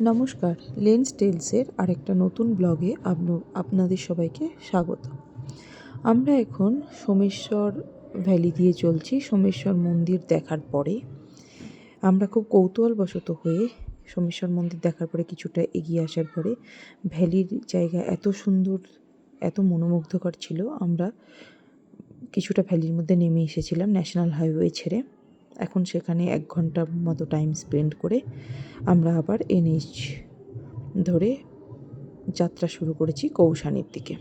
নমস্কার, লেন্স টেলসের আরেকটা নতুন ব্লগে আপন- আপনাদের সবাইকে স্বাগত। আমরা এখন সোমেশ্বর ভ্যালি দিয়ে চলছি, সোমেশ্বর মন্দির দেখার পরে। আমরা খুব কৌতূহলবশত হয়ে সোমেশ্বর মন্দির দেখার পরে কিছুটা এগিয়ে আসার পরে ভ্যালির জায়গা এত সুন্দর, এত মনোমুগ্ধকর ছিল। আমরা কিছুটা ভ্যালির মধ্যে নেমে এসেছিলাম ন্যাশনাল হাইওয়ে ছেড়ে। এখন সেখানে এক ঘণ্টার মতো টাইম স্পেন্ড করে আমরা আবার এনএইচ ধরে যাত্রা শুরু করেছি কৌশানির দিকে।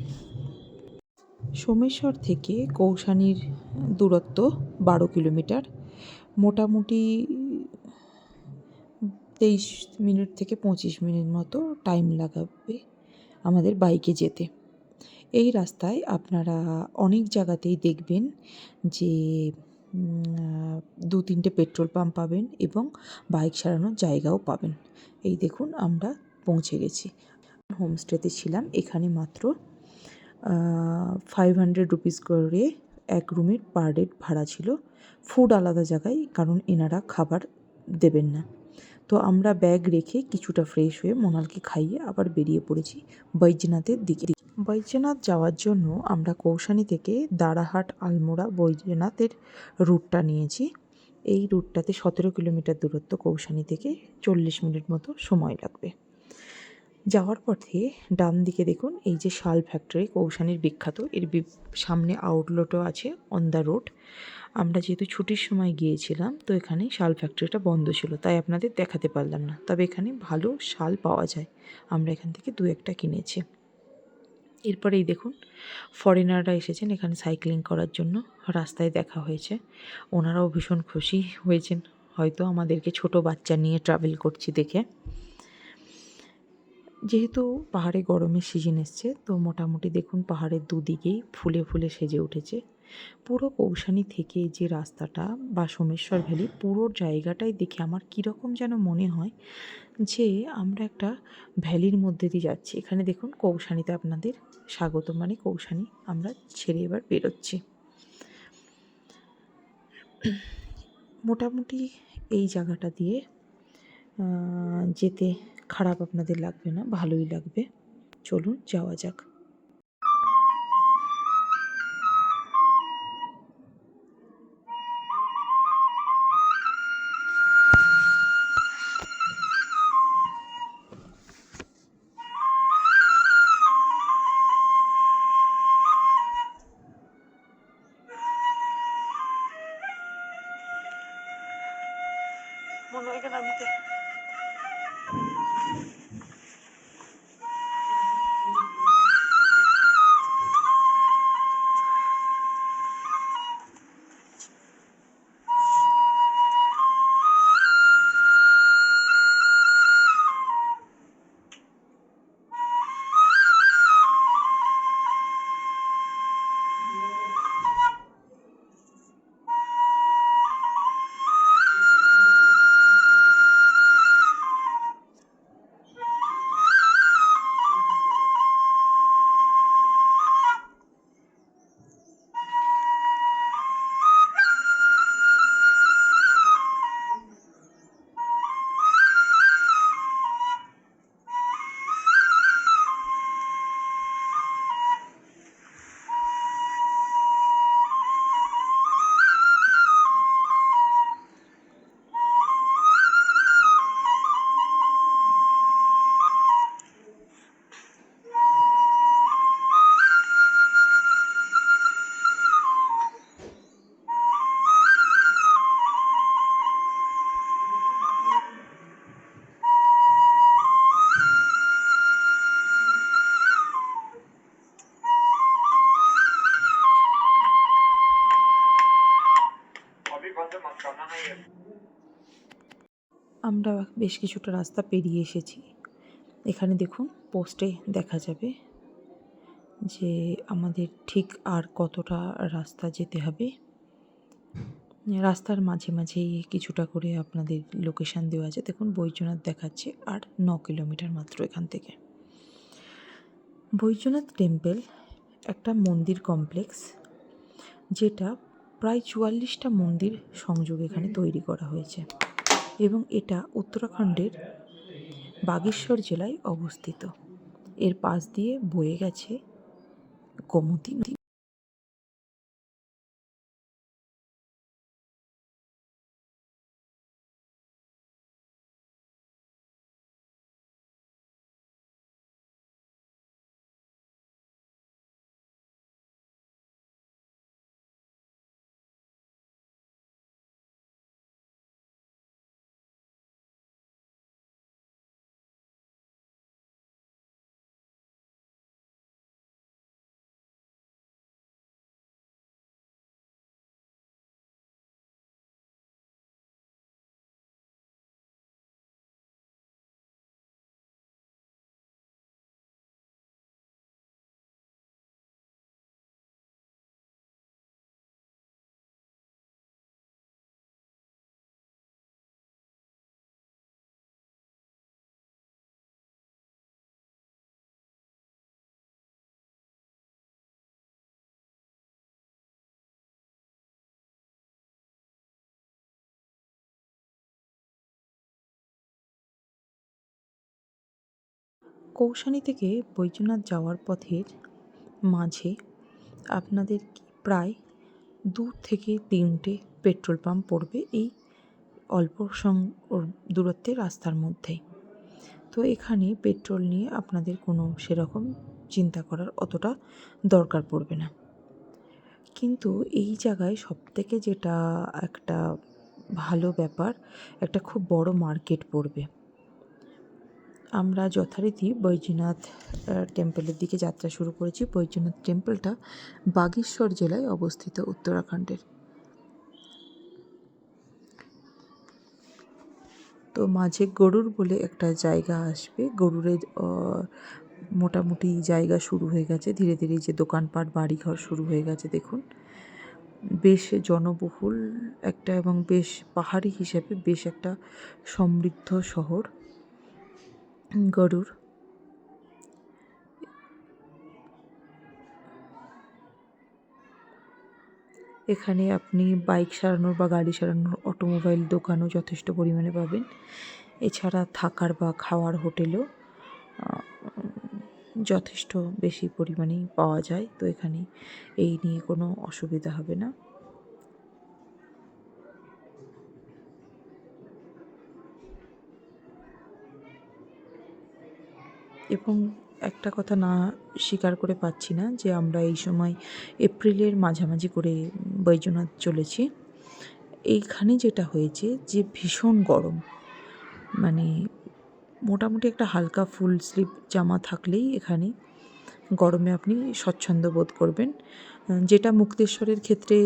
সোমেশ্বর থেকে কৌশানির দূরত্ব বারো কিলোমিটার। মোটামুটি তেইশ মিনিট থেকে পঁচিশ মিনিট মতো টাইম লাগাবে আমাদের বাইকে যেতে। এই রাস্তায় আপনারা অনেক জায়গাতেই দেখবেন যে দু তিনটে পেট্রোল পাম্প পাবেন এবং বাইক সারানোর জায়গাও পাবেন। এই দেখুন, আমরা পৌঁছে গেছি। হোমস্টেতে ছিলাম, এখানে মাত্র ফাইভ হান্ড্রেড রুপিস করে এক রুমের পার ডেট ভাড়া ছিল। ফুড আলাদা জায়গায়, কারণ এনারা খাবার দেবেন না। তো আমরা ব্যাগ রেখে কিছুটা ফ্রেশ হয়ে মোনালকে খাইয়ে আবার বেরিয়ে পড়েছি বৈদ্যনাথের দিকে। বৈদ্যনাথ যাওয়ার জন্য আমরা কৌশানি থেকে দাঁড়াহাট আলমোড়া বৈদ্যনাথের রুটটা নিয়েছি। এই রুটটাতে সতেরো কিলোমিটার দূরত্ব কৌশানি থেকে চল্লিশ মিনিট মতো সময় লাগবে। যাওয়ার পথে ডান দিকে দেখুন, এই যে শাল ফ্যাক্টরি, কৌশানির বিখ্যাত। এর সামনে আউটলেটও আছে অন দ্য রোড আমরা যেহেতু ছুটির সময় গিয়েছিলাম, তো এখানে শাল ফ্যাক্টরিটা বন্ধ ছিল, তাই আপনাদের দেখাতে পারলাম না। তবে এখানে ভালো শাল পাওয়া যায়। আমরা এখান থেকে দু একটা কিনেছি। এরপরেই দেখুন ফরেনাররা এসেছেন এখানে সাইক্লিং করার জন্য, রাস্তায় দেখা হয়েছে। ওনারাও ভীষণ খুশি হয়েছেন। হয়তো আমাদেরকে ছোট বাচ্চা নিয়ে ট্রাভেল করছি দেখে। যেহেতু পাহাড়ে গরমের সিজন এসছে, তো মোটামুটি দেখুন পাহাড়ের দুদিকেই ফুলে ফুলে সেজে উঠেছে। পুরো কৌশানি থেকে যে রাস্তাটা বা সোমেশ্বর ভ্যালি, পুরো জায়গাটাই দেখে আমার কীরকম যেন মনে হয় যে আমরা একটা ভ্যালির মধ্যে দিয়ে যাচ্ছি। এখানে দেখুন কৌশানিতে আপনাদের স্বাগত মানে কৌশানি। আমরা ছেড়ে এবার বেরোচ্ছি। মোটামুটি এই জায়গাটা দিয়ে যেতে খারাপ আপনাদের লাগবে না, ভালোই লাগবে। চলুন, যাওয়া যাক। মনে হয় কেন আমাকে আমরা বেশ কিছুটা রাস্তা পেরিয়ে এসেছি। এখানে দেখুন, পোস্টে দেখা যাবে যে আমাদের ঠিক আর কতটা রাস্তা যেতে হবে। রাস্তার মাঝে মাঝেই কিছুটা করে আপনাদের লোকেশান দেওয়া আছে। দেখুন, বৈদ্যনাথ দেখাচ্ছে আর ন কিলোমিটার মাত্র এখান থেকে। বৈদ্যনাথ টেম্পল একটা মন্দির কমপ্লেক্স, যেটা প্রায় চুয়াল্লিশটা মন্দির সংযোগ এখানে তৈরি করা হয়েছে। এবং এটা উত্তরাখণ্ডের বাগেশ্বর জেলায় অবস্থিত। এর পাশ দিয়ে বয়ে গেছে গোমতী নদী। কৌশানি থেকে বৈদ্যনাথ যাওয়ার পথের মাঝে আপনাদের প্রায় দু থেকে তিনটে পেট্রোল পাম্প পড়বে এই অল্প সং দূরত্বের রাস্তার মধ্যেই তো এখানে পেট্রোল নিয়ে আপনাদের কোনো সেরকম চিন্তা করার অতটা দরকার পড়বে না। কিন্তু এই জায়গায় সবথেকে যেটা একটা ভালো ব্যাপার, একটা খুব বড় মার্কেট পড়বে। আমরা যথারীতি বৈদ্যনাথ টেম্পলের দিকে যাত্রা শুরু করেছি। বৈদ্যনাথ টেম্পলটা বাগেশ্বর জেলায় অবস্থিত উত্তরাখণ্ডের। তো মাঝে গরুর বলে একটা জায়গা আসবে। গরুরের মোটামুটি জায়গা শুরু হয়ে গেছে। ধীরে ধীরে যে দোকানপাট, বাড়িঘর শুরু হয়ে গেছে, দেখুন। বেশ জনবহুল একটা এবং বেশ পাহাড়ি হিসেবে বেশ একটা সমৃদ্ধ শহর। গরুর। এখানে আপনি বাইক সারানোর বা গাড়ি সারানোর অটোমোবাইল দোকানও যথেষ্ট পরিমাণে পাবেন। এছাড়া থাকার বা খাওয়ার হোটেলও যথেষ্ট বেশি পরিমাণেই পাওয়া যায়। তো এখানে এই নিয়ে কোনো অসুবিধা হবে না। এবং একটা কথা না স্বীকার করে পাচ্ছি না যে আমরা এই সময় এপ্রিলের মাঝামাঝি করে বৈদ্যনাথ চলেছি। এইখানে যেটা হয়েছে যে ভীষণ গরম। মানে মোটামুটি একটা হালকা ফুল স্লিভ জামা থাকলেই এখানে গরমে আপনি স্বচ্ছন্দ বোধ করবেন। যেটা মুক্তেশ্বরের ক্ষেত্রে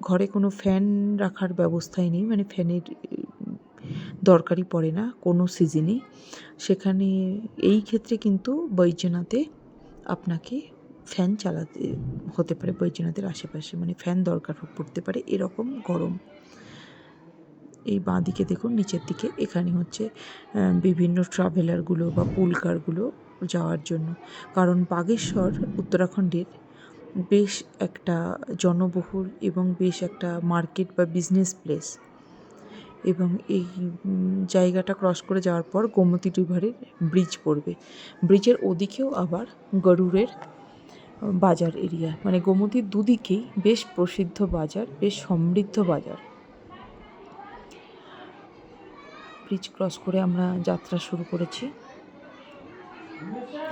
ঘরে কোনো ফ্যান রাখার ব্যবস্থাই নেই মানে ফ্যানের দরকারই পড়ে না কোনো সিজনে। সেখানে এই ক্ষেত্রে কিন্তু বৈদ্যনাথে আপনাকে ফ্যান চালাতে হতে পারে, বৈদ্যনাথের আশেপাশে। মানে ফ্যান দরকার পড়তে পারে এরকম গরম। এই বাঁ দিকে দেখুন, নিচের দিকে। এখানে হচ্ছে বিভিন্ন ট্রাভেলারগুলো বা পুল কারগুলো যাওয়ার জন্য। কারণ বাগেশ্বর, উত্তরাখণ্ডের বেশ একটা জনবহুল এবং বেশ একটা মার্কেট বা বিজনেস প্লেস এবং এই জায়গাটা ক্রস করে যাওয়ার পর গোমতী রিভারের ব্রিজ পড়বে। ব্রিজের ওদিকেও আবার গরুরের বাজার এরিয়া মানে গোমতীর দুদিকেই বেশ প্রসিদ্ধ বাজার, বেশ সমৃদ্ধ বাজার। ব্রিজ ক্রস করে আমরা যাত্রা শুরু করেছি।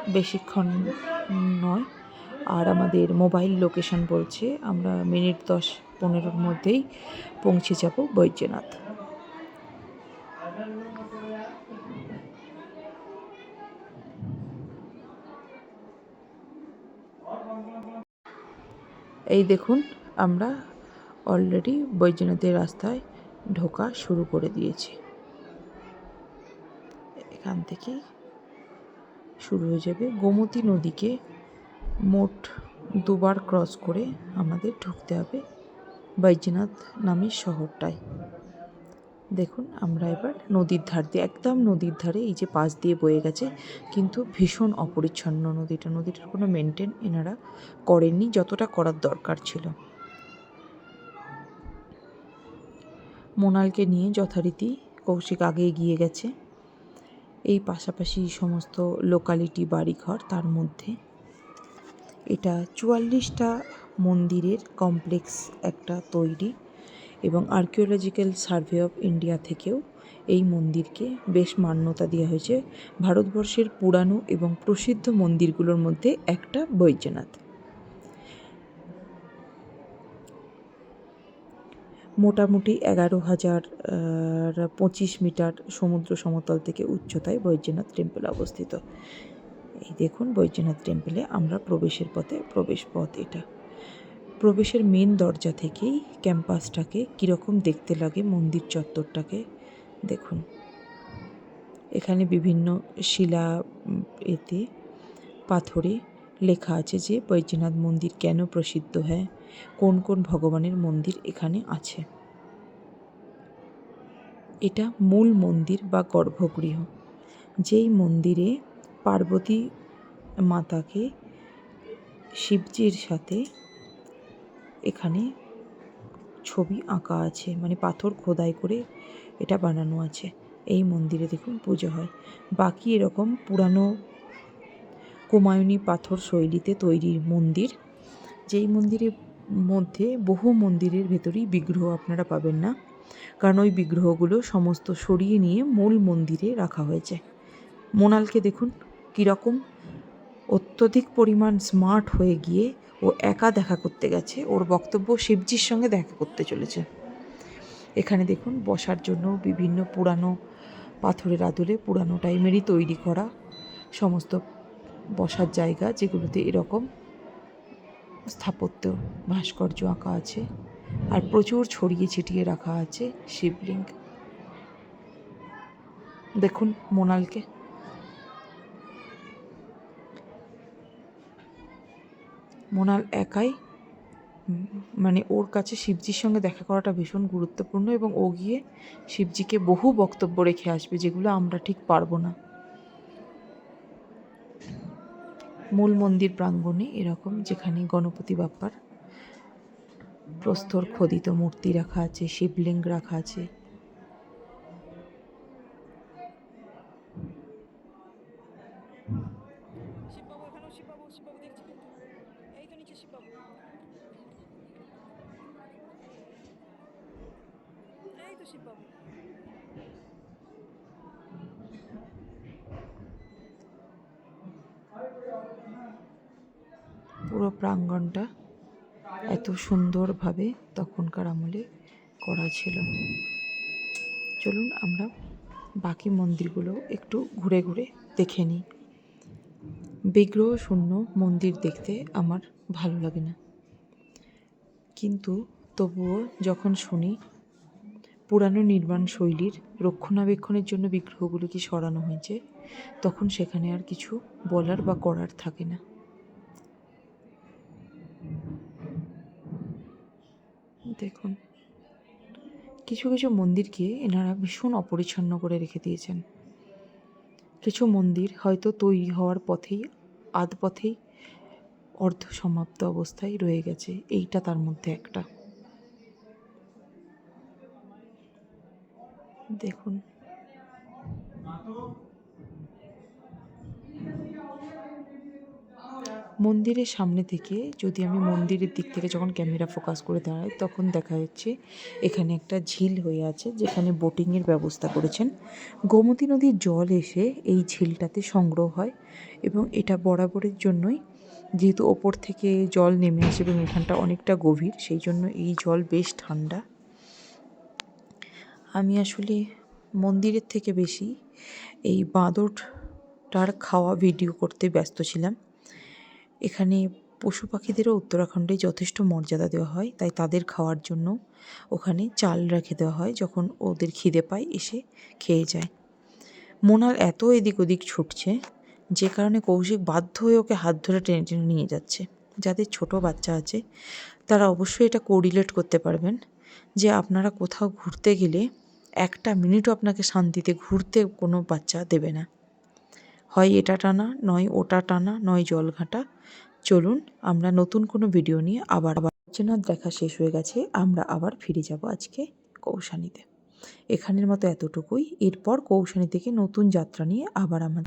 বেশিক্ষণ নয়। আর আমাদের মোবাইল লোকেশন বলছে, আমরা মিনিট দশ পনেরোর মধ্যেই পৌঁছে যাব বৈদ্যনাথ। এই দেখুন, আমরা অলরেডি বৈদ্যনাথের রাস্তায় ঢোকা শুরু করে দিয়েছি। এখান থেকে শুরু হয়ে যাবে। গোমতী নদীকে মোট দুবার ক্রস করে আমাদের ঢুকতে হবে বৈদ্যনাথ নামের শহরটায়। দেখুন, আমরা এবার নদীর ধার দিয়ে, একদম নদীর ধারে এই যে পাশ দিয়ে বয়ে গেছে, কিন্তু ভীষণ অপরিচ্ছন্ন নদীটা। নদীটার কোনো মেনটেন এনারা করেননি, যতটা করার দরকার ছিল। মোনালকে নিয়ে যথারীতি কৌশিক আগে এগিয়ে গেছে। এই পাশাপাশি সমস্ত লোকালিটি বাড়িঘর, তার মধ্যে এটা চুয়াল্লিশটা মন্দিরের কমপ্লেক্স একটা তৈরি। এবং আর্কিওলজিক্যাল সার্ভে অফ ইন্ডিয়া থেকেও এই মন্দিরকে বেশ মান্যতা দেওয়া হয়েছে। ভারতবর্ষের পুরানো এবং প্রসিদ্ধ মন্দিরগুলোর মধ্যে একটা বৈদ্যনাথ। মোটামুটি এগারো হাজার পঁচিশ মিটার সমুদ্র সমতল থেকে উচ্চতায় বৈদ্যনাথ টেম্পল অবস্থিত। এই দেখুন বৈদ্যনাথ টেম্পলে আমরা প্রবেশের পথে প্রবেশ পথ এটা। প্রবেশের মেন দরজা থেকেই ক্যাম্পাসটাকে কীরকম দেখতে লাগে, মন্দির চত্বরটাকে, দেখুন। এখানে বিভিন্ন শিলা এতে পাথরে লেখা আছে যে বৈদ্যনাথ মন্দির কেন প্রসিদ্ধ হ্যাঁ? কোন কোন ভগবানের মন্দির এখানে আছে? এটা মূল মন্দির বা গর্ভগৃহ। যেই মন্দিরে পার্বতী মাতাকে শিবজির সাথে এখানে ছবি আঁকা আছে মানে পাথর খোদাই করে এটা বানানো আছে। এই মন্দিরে দেখুন পুজো হয়। বাকি এরকম পুরানো কুমায়ুনী পাথর শৈলীতে তৈরি মন্দির, যেই মন্দিরের মধ্যে বহু মন্দিরের ভেতরেই বিগ্রহ আপনারা পাবেন না, কারণ ওই বিগ্রহগুলো সমস্ত সরিয়ে নিয়ে মূল মন্দিরে রাখা হয়েছে। মোনালকে দেখুন কীরকম অত্যধিক পরিমাণ স্মার্ট হয়ে গিয়ে ও একা দেখা করতে গেছে। ওর বক্তব্য শিবজির সঙ্গে দেখা করতে চলেছে। এখানে দেখুন, বসার জন্য বিভিন্ন পুরানো পাথরের আদলে পুরানো টাইমেরই তৈরি করা সমস্ত বসার জায়গা, যেগুলোতে এরকম স্থাপত্য, ভাস্কর্য আঁকা আছে আর প্রচুর ছড়িয়ে ছিটিয়ে রাখা আছে শিবলিঙ্গ। দেখুন মোনালকে। মোনাল একাই মানে ওর কাছে শিবজির সঙ্গে দেখা করাটা ভীষণ গুরুত্বপূর্ণ এবং ও গিয়ে শিবজিকে বহু বক্তব্য রেখে আসবে যেগুলো আমরা ঠিক পারব না। মূল মন্দির প্রাঙ্গণে এরকম যেখানে গণপতি বাপ্পার প্রস্তর খোদিত মূর্তি রাখা আছে, শিবলিঙ্গ রাখা আছে শিববাবু এখানেও শিববাবু শিববাবু দেখছি কিন্তু এই তো নিচে শিববাবু এই তো পুরো প্রাঙ্গণটা এত সুন্দরভাবে তখনকার আমলে করা ছিল। চলুন আমরা বাকি মন্দিরগুলো একটু ঘুরে ঘুরে দেখে নিই। বিগ্রহ শূন্য মন্দির দেখতে আমার ভালো লাগে না। কিন্তু তবুও যখন শুনি পুরানো নির্মাণ শৈলীর রক্ষণাবেক্ষণের জন্য বিগ্রহগুলোকে সরানো হয়েছে, তখন সেখানে আর কিছু বলার বা করার থাকে না। দেখুন, কিছু কিছু মন্দিরকে এনারা ভীষণ অপরিচ্ছন্ন করে রেখে দিয়েছেন। কিছু মন্দির হয়তো তৈরি হওয়ার পথেই আধ পথেই অর্ধ সমাপ্ত অবস্থায় রয়ে গেছে, এইটা তার মধ্যে একটা। দেখুন। মন্দিরের সামনে থেকে যদি আমি মন্দিরের দিক থেকে যখন ক্যামেরা ফোকাস করে দাঁড়াই, তখন দেখা যাচ্ছে এখানে একটা ঝিল হয়ে আছে, যেখানে বোটিংয়ের ব্যবস্থা করেছেন। গোমতী নদীর জল এসে এই ঝিলটাতে সংগ্রহ হয় এবং এটা বরাবরের জন্যই। যেহেতু ওপর থেকে জল নেমে আসে এবং এখানটা অনেকটা গভীর, সেই জন্য এই জল বেশ ঠান্ডা। আমি আসলে মন্দিরের থেকে বেশি এই বাঁদরটার খাওয়া ভিডিও করতে ব্যস্ত ছিলাম। এখানে পশু পাখিদেরও উত্তরাখণ্ডে যথেষ্ট মর্যাদা দেওয়া হয়, তাই তাদের খাওয়ার জন্য ওখানে চাল রেখে দেওয়া হয় যখন ওদের খিদে পায়, এসে খেয়ে যায়। মোনাল এত এদিক ওদিক ছুটছে যে কারণে কৌশিক বাধ্য হয়ে ওকে হাত ধরে টেনে টেনে নিয়ে যাচ্ছে। যাদের ছোট বাচ্চা আছে, তারা অবশ্যই এটা কোরিলেট করতে পারবেন যে আপনারা কোথাও ঘুরতে গেলে একটা মিনিটও আপনাকে শান্তিতে ঘুরতে কোনো বাচ্চা দেবে না। হয় এটা টানা, নয় ওটা টানা, নয় জল ঘাঁটা। চলুন, আমরা নতুন কোনো ভিডিও নিয়ে আবার আবার বৈদ্যনাথ দেখা শেষ হয়ে গেছে। আমরা আবার ফিরে যাব আজকে কৌশানীতে। এখানের মতো এতটুকুই। এরপর কৌশানি থেকে নতুন যাত্রা নিয়ে আবার আমাদের